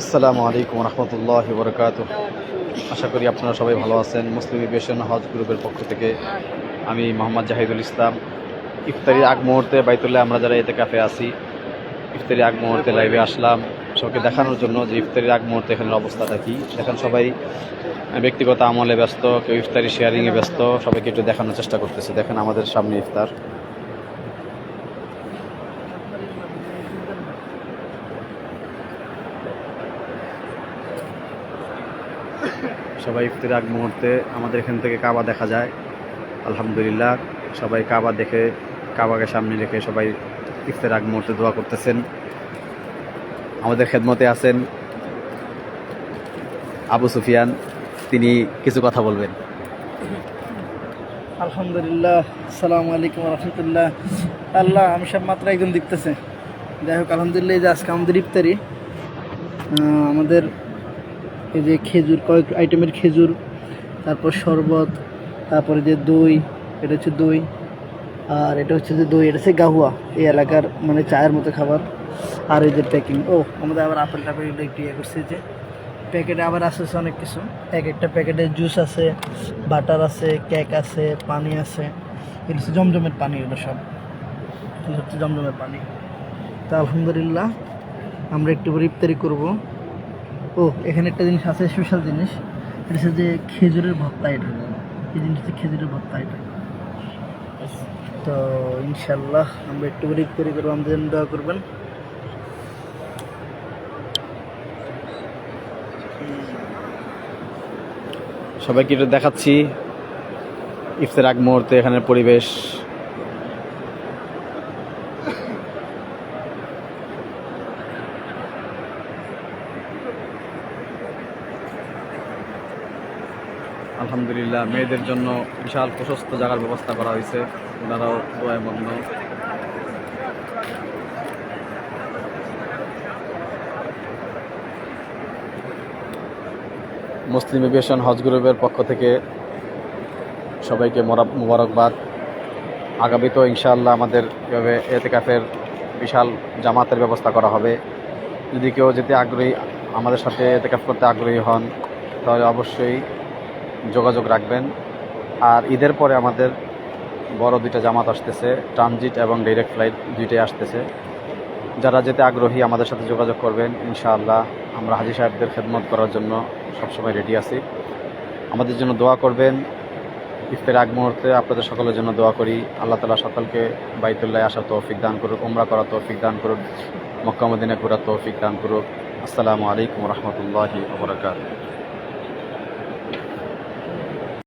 আসসালামু আলাইকুম রহমতুল্লাহ বরকাত আশা করি আপনারা সবাই ভালো আছেন। মুসলিম এভিয়েশন হজ গ্রুপের পক্ষ থেকে আমি মোহাম্মদ জাহিদুল ইসলাম। ইফতারির আগ মুহূর্তে বাইতুল্লাহ, আমরা যারা এতে কাফে আছি, ইফতারির আগ মুহূর্তে লাইভে আসলাম। সবাইকে দেখানোর জন্য যে ইফতারির আগ মুহূর্তে এখানের অবস্থাটা কি। দেখেন সবাই ব্যক্তিগত আমলে ব্যস্ত, কেউ ইফতারি শেয়ারিংয়ে ব্যস্ত। সবাইকে একটু দেখানোর চেষ্টা করতেছে। দেখেন আমাদের সামনে ইফতার। সবাই ইফতারের আগ মুহূর্তে আমাদের এখান থেকে কাবা দেখা যায়। আলহামদুলিল্লাহ, সবাই কাবা দেখে, কাবাকে সামনে রেখে সবাই ইফতারের আগ মুহূর্তে দোয়া করতেছেন। আমাদের খেদমতে আছেন আবু সুফিয়ান, তিনি কিছু কথা বলবেন। আলহামদুলিল্লাহ, আসসালামু আলাইকুম রহমতুল্লাহ। আল্লাহ, আমি সব মাত্র একজন দেখতেছে। যাই হোক, আলহামদুলিল্লাহ যে আজকে আমাদের ইফতারি আমাদের এই যে খেজুর, কয়েক আইটেমের খেজুর, তারপর শরবত, তারপরে যে দই, এটা হচ্ছে দই, আর এটা হচ্ছে যে দই, এটা হচ্ছে গাহুয়া, এই এলাকার মানে চায়ের মতো খাবার। আর এই যে প্যাকিং ও আমাদের আবার আপেল টাপেল এগুলো একটু ইয়ে করছে যে। প্যাকেটে আবার হচ্ছে অনেক কিছু। এক একটা প্যাকেটে জুস আছে বাটার আছে কেক আছে, পানি আছে। এটা হচ্ছে জমজমের পানি, এগুলো সব। হচ্ছে জমজমের পানি। তা আলহামদুলিল্লাহ, আমরা একটু ইফতারি করব। ও এখানে একটা জিনিস আছে স্পেশাল জিনিস। এটা হচ্ছে যে খেজুরের ভর্তা এটা। এই জিনিস হচ্ছে খেজুরের ভর্তা এটা। তো ইনশাল্লাহ আমরা একটু পরে ইফতারি করব আমাদের জন্য দোয়া করবেন। সবাইকে একটু দেখাচ্ছি। ইফতার আগ মুহূর্তে এখানের পরিবেশ। আলহামদুলিল্লাহ, মেয়েদের জন্য বিশাল প্রশস্ত জায়গার ব্যবস্থা করা হয়েছে। ওনারাও দোয়ায় মগ্ন। মুসলিম এভিয়েশন হজ গ্রুপের পক্ষ থেকে সবাইকে মোবারকবাদ। আগামীতেও ইনশাআল্লাহ আমাদের এভাবে এতেকাফের বিশাল জামাতের ব্যবস্থা করা হবে। যদি কেউ যেতে আগ্রহী আমাদের সাথে এতেকাফ করতে আগ্রহী হন, তাহলে অবশ্যই যোগাযোগ রাখবেন। আর ঈদের পরে আমাদের বড় দুইটা জামাত আসতেছে, ট্রানজিট এবং ডাইরেক্ট ফ্লাইট দুইটাই আসতেছে। যারা যেতে আগ্রহী আমাদের সাথে যোগাযোগ করবেন, ইনশাআল্লাহ আমরা হাজি সাহেবদের খেদমত করার জন্য সবসময় রেডি আছি। আমাদের জন্য দোয়া করবেন। ইফতের আগ মুহূর্তে আপনাদের সকলের জন্য দোয়া করি। আল্লাহ তালা সকলকে বাইতুল্লাহ আসার তৌফিক দান করুক, উমরা করার তৌফিক দান করুক, মক্কা মদিনা ঘোরার তৌফিক দান করুক। আসসালামু আলাইকুম রহমতুল্লাহি